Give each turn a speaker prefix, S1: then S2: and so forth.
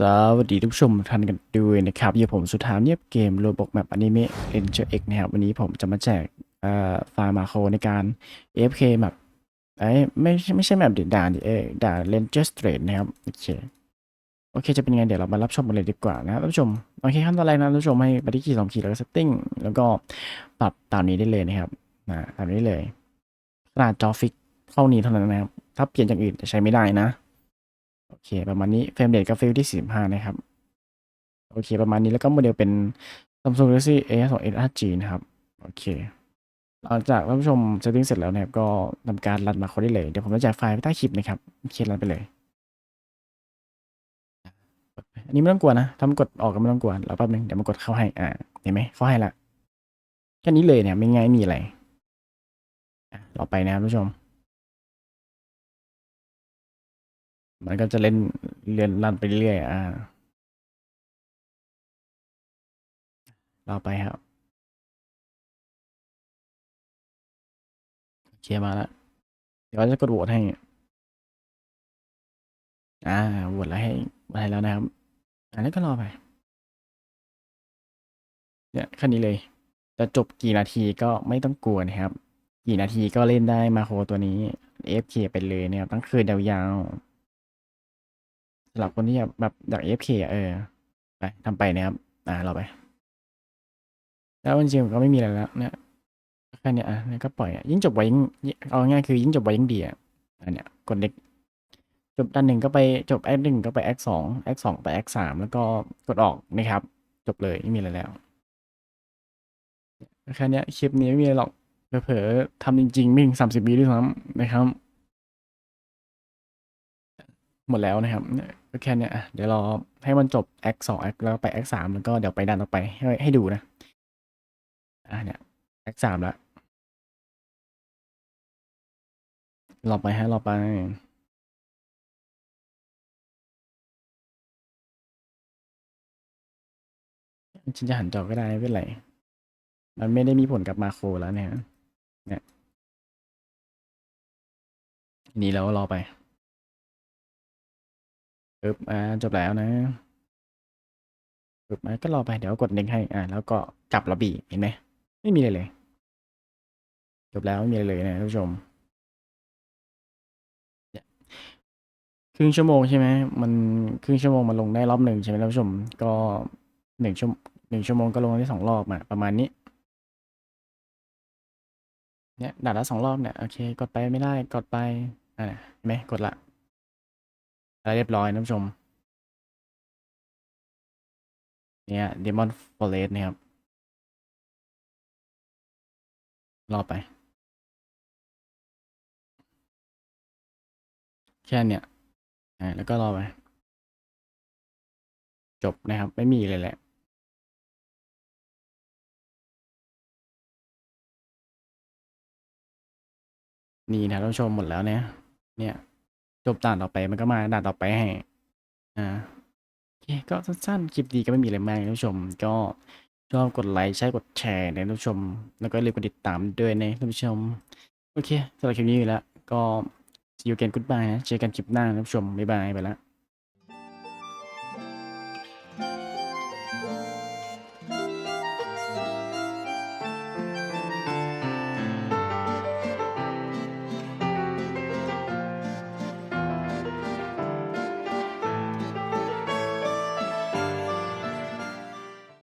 S1: สวัสดีทุกผู้ชมท่านกันด้วยนะครับอยู่ผมสุดท้ายเนี่ยเกมโรบอกแมปอนิเมะเรนเจอร์เอ็กนะครับวันนี้ผมจะมาแจกไฟล์มาโครในการ AFK แมปไอ้ไม่ไม่ใช่แมปดิด่านดิเอด่านเรนเจอร์สเตรทนะครับ โอเค โอเคจะเป็นไงเดี๋ยวเรามารับชมกันเลยดีกว่านะครับท่านผู้ชม โอเคขั้นตอนแรกนะท่านผู้ชมให้ไปที่คีย์สองคีย์แล้วก็ setting แล้วก็ปรับตามนี้ได้เลยนะครับนะตามนี้เลยขนาดจอฟิกเท่านี้เท่านั้นนะครับ ถ้าเปลี่ยนอย่างอื่นจะใช้ไม่ได้นะ โอเค ประมาณนี้เฟรมเรทก็ฟิลที่45นะครับ โอเค ประมาณนี้แล้วก็โมเดลเป็น Samsung Galaxy A2 5G นะครับ โอเคหลังจากท่านผู้ชมเซตติ้งเสร็จแล้วนะครับ ก็ทำการรันมาเขาได้เลย เดี๋ยวผมจะแจกไฟล์ไว้ใต้คลิปนะครับโอเครันไปเลย อันนี้ไม่ต้องกลัวนะถ้ามันกดออกก็ไม่ต้องกลัวรอแป๊บนึงเดี๋ยวมันกดเข้าให้ อ่า เห็นไหมเข้าให้ละ แค่นี้เลยเนี่ยไม่ง่ายมีอะไรอะรอไปนะครับท่านผู้ชม มันก็จะเล่นเรียนรันไปเรื่อยๆอ่าเราไปครับโอเคมาแล้วเดี๋ยวจะกดโหวตให้ อ่าโหวตแล้วให้โหวตให้แล้วนะครับ อันนี้ก็รอไป เนี่ยแค่นี้เลย จะจบกี่นาทีก็ไม่ต้องกลัวนะครับ กี่นาทีก็เล่นได้มาโครตัวนี้ FK ไปเลยเนี่ยตั้งคืนยาวๆ สำหรับคนที่แบบอยาก AFK อะเออไปทำไปนะครับ อ่าเราไป แล้วจริงๆก็ไม่มีอะไรแล้วเนี่ยแค่เนี้ยอะเนี่ยก็ปล่อยยิ่งจบไวยิ่งยิ่งเอาง่ายคือยิ่งจบไวยิ่งดีอะอันเนี้ยกดเด็กจบด้านหนึ่งก็ไปจบแอคหนึ่งก็ไปแอคสองแอคสองไปแอคสามแล้วก็กดออกนะครับ จบเลยไม่มีอะไรแล้วแค่เนี้ยคลิปนี้ไม่มีอะไรหรอกเผลอๆทำจริงๆไม่ถึงสามสิบวิด้วยซ้ำนะครับ หมดแล้วนะครับเนี่ย ก็แค่เนี้ยเดี๋ยวรอให้มันจบแอคสองแอคแล้วไปแอคสามแล้วก็เดี๋ยวไปดันต่อไปให้ให้ดูนะ อะเนี่ยแอคสามแล้วรอไปฮะรอไปฉันจะหันจอก็ได้ไม่เป็นไร มันไม่ได้มีผลกับมาโครแล้วเนี่ย เนี่ย นี่แล้วรอไป ปึ๊บอ่าจบแล้วนะปึ๊บอะก็รอไปเดี๋ยวกดเน็งให้อ่าแล้วก็กลับระบีเห็นไหมไม่มีอะไรเลย จบแล้วไม่มีเลยนะท่านผู้ชมเนี่ยครึ่งชั่วโมงใช่ไหมมันครึ่งชั่วโมงมันลงได้รอบหนึ่งใช่ไหมท่านผู้ชม ก็หนึ่งชั่วหนึ่งชั่วโมงก็ลงได้สองรอบมาประมาณนี้เนี่ยด่าละสองรอบเนี่ยโอเค กดไปไม่ได้กดไปอ่าเห็นไหมกดละ อะไรเรียบร้อยท่านผู้ชม เนี่ย Demon Forest นะครับ รอไป แค่เนี่ยแล้วก็รอไป จบนะครับ ไม่มีเลยแหละนี่นะท่านผู้ชมหมดแล้วเนี่ย เนี่ย จบด่านต่อไปมันก็มาด่านต่อไปให้ อ่าโอเคก็สั้นๆคลิปดีก็ไม่มีอะไรมากท่านผู้ชม ก็ชอบกดไลค์ใช้กดแชร์นะท่านผู้ชม แล้วก็อย่าลืมกดติดตามด้วยนะท่านผู้ชม โอเคสำหรับคลิปนี้อยู่แล้ว ก็ see you again goodbye นะเจอกันคลิปหน้าท่านผู้ชมบ๊ายบายไปแล้ว